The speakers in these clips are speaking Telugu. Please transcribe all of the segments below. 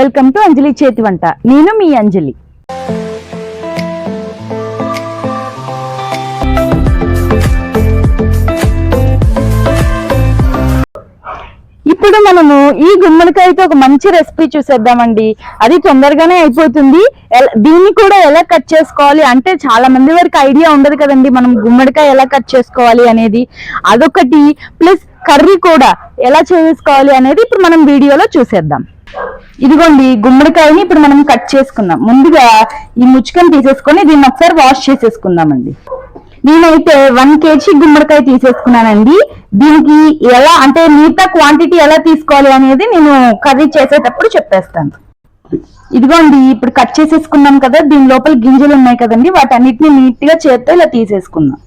వెల్కమ్ టు అంజలి చేతి వంట. నేను మీ అంజలి. ఇప్పుడు మనము ఈ గుమ్మడికాయతో ఒక మంచి రెసిపీ చూసేద్దామండి. అది తొందరగానే అయిపోతుంది. దీన్ని కూడా ఎలా కట్ చేసుకోవాలి అంటే చాలా మంది వరకు ఐడియా ఉండదు కదండి మనం గుమ్మడికాయ ఎలా కట్ చేసుకోవాలి అనేది. అదొకటి ప్లస్ కర్రీ కూడా ఎలా చేసుకోవాలి అనేది ఇప్పుడు మనం వీడియోలో చూసేద్దాం. ఇదిగోండి గుమ్మడికాయని ఇప్పుడు మనం కట్ చేసుకుందాం. ముందుగా ఈ ముచ్చుకని తీసేసుకొని దీన్ని ఒకసారి వాష్ చేసేసుకుందామండి. నేనైతే వన్ కేజీ గుమ్మడికాయ తీసేసుకున్నానండి. దీనికి ఎలా అంటే మిగతా క్వాంటిటీ ఎలా తీసుకోవాలి అనేది నేను కర్రీ చేసేటప్పుడు చెప్పేస్తాను. ఇదిగోండి ఇప్పుడు కట్ చేసేసుకున్నాం కదా దీని లోపల గింజలు ఉన్నాయి కదండి వాటన్నిటిని నీట్గా చేత్తో ఇలా తీసేసుకుందాం.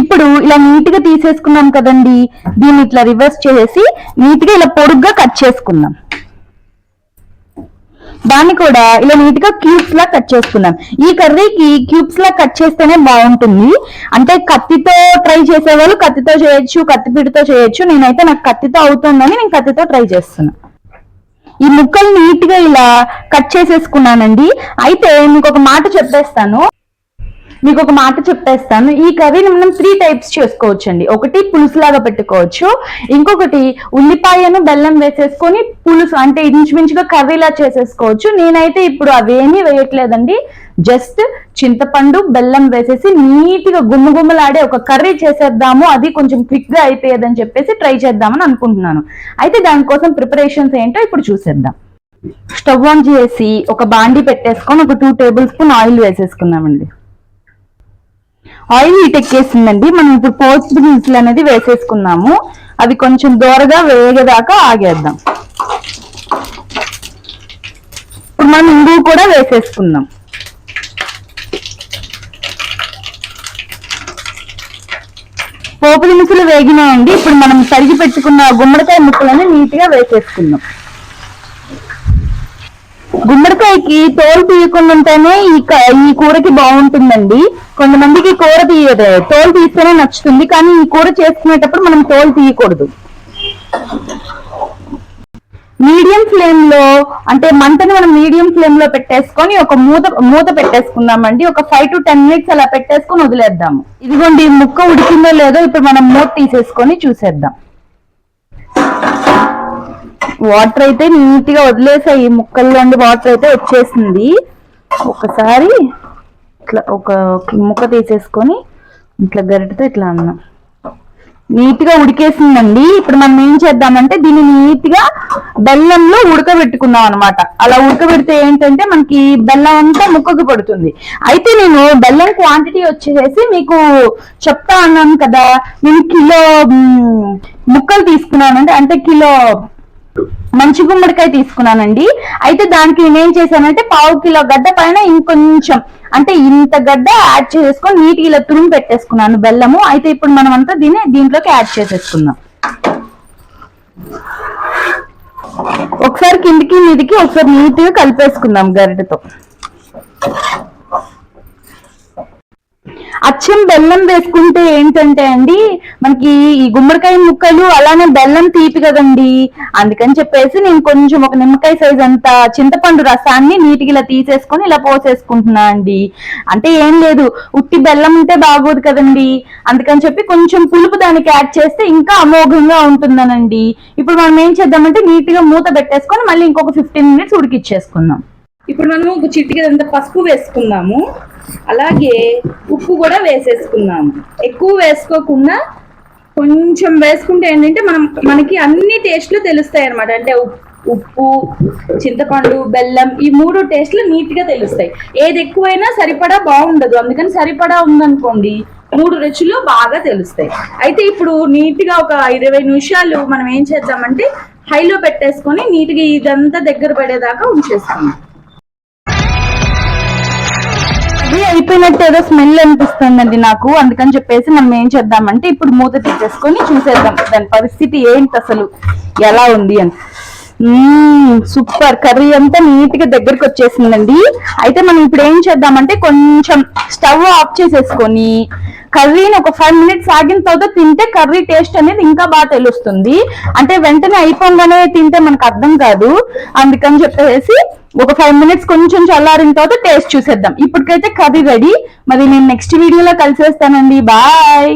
ఇప్పుడు ఇలా నీట్గా తీసేసుకున్నాం కదండి. దీన్ని ఇట్లా రివర్స్ చేసి నీట్గా ఇలా పొడుగ్గా కట్ చేసుకుందాం. దాన్ని కూడా ఇలా నీట్గా క్యూబ్స్ లా కట్ చేసుకున్నాం ఈ కర్రీకి క్యూబ్స్ లా కట్ చేస్తేనే బాగుంటుంది. అంటే కత్తితో ట్రై చేసేవాళ్ళు కత్తితో చేయొచ్చు కత్తిపీటతో చేయొచ్చు. నేనైతే నాకు కత్తితో అవుతుందని నేను కత్తితో ట్రై చేస్తున్నా. ఈ ముక్కలు నీట్గా ఇలా కట్ చేసేసుకున్నానండి. అయితే మీకు ఒక మాట చెప్పేస్తాను. మీకు ఒక మాట చెప్పేస్తాను. ఈ కర్రీని మనం త్రీ టైప్స్ చేసుకోవచ్చు అండి ఒకటి పులుసు లాగా పెట్టుకోవచ్చు. ఇంకొకటి ఉల్లిపాయను బెల్లం వేసేసుకొని పులుసు అంటే ఇంచుమించుగా కర్రీలా చేసేసుకోవచ్చు. నేనైతే ఇప్పుడు అవేమీ వేయట్లేదండి. జస్ట్ చింతపండు బెల్లం వేసేసి నీట్గా గుమ్మగుమ్మలాడే ఒక కర్రీ చేసేద్దాము. అది కొంచెం క్విక్గా అయిపోయేదని చెప్పేసి ట్రై చేద్దామని అనుకుంటున్నాను. అయితే దానికోసం ప్రిపరేషన్స్ ఏంటో ఇప్పుడు చూసేద్దాం. స్టవ్ ఆన్ చేసి ఒక బాండి పెట్టేసుకొని ఒక టూ టేబుల్ స్పూన్ ఆయిల్ వేసేసుకున్నామండి ఆయిల్ హీట్ ఎక్కేసిందండి. మనం ఇప్పుడు పోస్ట్ దినుసులు అనేది వేసేసుకున్నాము అది కొంచెం దూరగా వేగేదాకా ఆగేద్దాం. ఇప్పుడు మనం ఇంగువ కూడా వేసేసుకుందాం. పోపు దినుసులు వేగినాయండి. ఇప్పుడు మనం తరిగి పెట్టుకున్న గుమ్మడికాయ ముక్కలను నీట్గా వేసేసుకుందాం. గుమ్మడికాయకి తోలు తీయకుండా ఉంటేనే ఈ ఈ కూరకి బాగుంటుందండి. కొంతమందికి కూర తీయదు. తోలు తీస్తేనే నచ్చుతుంది. కానీ ఈ కూర చేసుకునేటప్పుడు మనం తోలు తీయకూడదు. మీడియం ఫ్లేమ్లో అంటే మంటని మనం మీడియం ఫ్లేమ్లో పెట్టేసుకొని ఒక మూత మూత పెట్టేసుకుందామండి. ఒక ఫైవ్ టు టెన్ మినిట్స్ అలా పెట్టేసుకొని వదిలేద్దాము. ఇదిగోండి ముక్క ఉడికిందో లేదో ఇప్పుడు మనం మూత తీసేసుకొని చూసేద్దాం. వాటర్ అయితే నీట్గా వదిలేసాయి ముక్కల్లో వాటర్ అయితే వచ్చేసింది. ఒకసారి ఇట్లా ఒక ముక్క తీసేసుకొని ఇట్లా గరిటతో ఇట్లా అన్నాం. నీట్గా ఉడికేసిందండి. ఇప్పుడు మనం ఏం చేద్దామంటే దీన్ని నీట్గా బెల్లంలో ఉడకబెట్టుకున్నాం అనమాట అలా ఉడకబెడితే ఏంటంటే మనకి బెల్లం అంతా ముక్కకు పడుతుంది. అయితే నేను బెల్లం క్వాంటిటీ వచ్చేసి మీకు చెప్తా అన్నాను కదా. నేను కిలో ముక్కలు తీసుకున్నానండి. అంటే కిలో మంచి గుమ్మడికాయ తీసుకున్నానండి. అయితే దానికి నేనేం చేశానంటే పావు కిలో గడ్డ పైన ఇంకొంచెం అంటే ఇంత గడ్డ యాడ్ చేసుకొని నీట్గా ఇలా తురుము పెట్టేసుకున్నాను బెల్లము. అయితే ఇప్పుడు మనం అంతా దీన్ని దీంట్లోకి యాడ్ చేసేసుకుందాం. ఒకసారి కిందికి మీదికి ఒకసారి నీట్గా కలిపేసుకుందాం గరిటతో. అచ్చం బెల్లం వేసుకుంటే ఏంటంటే అండి మనకి ఈ గుమ్మడికాయ ముక్కలు అలానే బెల్లం తీపి కదండి. అందుకని చెప్పేసి నేను కొంచెం ఒక నిమ్మకాయ సైజ్ అంత చింతపండు రసాన్ని నీటికి ఇలా తీసేసుకొని ఇలా పోసేసుకుంటున్నా అండి. అంటే ఏం లేదు ఉట్టి బెల్లం ఉంటే బాగోదు కదండి. అందుకని చెప్పి కొంచెం పులుపు దానికి యాడ్ చేస్తే ఇంకా అమోఘంగా ఉంటుందనండి. ఇప్పుడు మనం ఏం చేద్దామంటే నీట్గా మూత పెట్టేసుకొని మళ్ళీ ఇంకొక ఫిఫ్టీన్ మినిట్స్ ఉడికిచ్చేసుకుందాం. ఇప్పుడు మనం ఒక చిటికెడంత పసుపు వేసుకుందాము. అలాగే ఉప్పు కూడా వేసేసుకున్నాము ఎక్కువ వేసుకోకుండా కొంచెం వేసుకుంటే ఏంటంటే మనం మనకి అన్ని టేస్ట్లు తెలుస్తాయి అనమాట అంటే ఉప్పు చింతపండు బెల్లం ఈ మూడు టేస్ట్లు నీట్గా తెలుస్తాయి. ఏది ఎక్కువైనా సరిపడా బాగుండదు. అందుకని సరిపడా ఉందనుకోండి మూడు రుచులు బాగా తెలుస్తాయి. అయితే ఇప్పుడు నీట్గా ఒక ఇరవై నిమిషాలు మనం ఏం చేద్దామంటే హైలో పెట్టేసుకొని నీట్గా ఇదంతా దగ్గర పడేదాకా ఉంచేసుకుందాం. అయిపోయినట్టు ఏదో స్మెల్ అనిపిస్తుందండి నాకు. అందుకని చెప్పేసి మనం ఏం చేద్దామంటే ఇప్పుడు మూత తీసేసుకొని చూసేద్దాం దాని పరిస్థితి ఏంటి అసలు ఎలా ఉంది అని. సూపర్. కర్రీ అంతా నీట్గా దగ్గరికి వచ్చేసిందండి. అయితే మనం ఇప్పుడు ఏం చేద్దామంటే కొంచెం స్టవ్ ఆఫ్ చేసేసుకొని కర్రీని ఒక ఫైవ్ మినిట్స్ ఆగిన తర్వాత తింటే కర్రీ టేస్ట్ అనేది ఇంకా బాగా తెలుస్తుంది. అంటే వెంటనే అయిపోగానే తింటే మనకు అర్థం కాదు. అందుకని చెప్పేసి ఒక ఫైవ్ మినిట్స్ కొంచెం చల్లారిన తర్వాత టేస్ట్ చూసేద్దాం. ఇప్పటికైతే కర్రీ రెడీ మరి నేను నెక్స్ట్ వీడియోలో కలిసేస్తానండి. బాయ్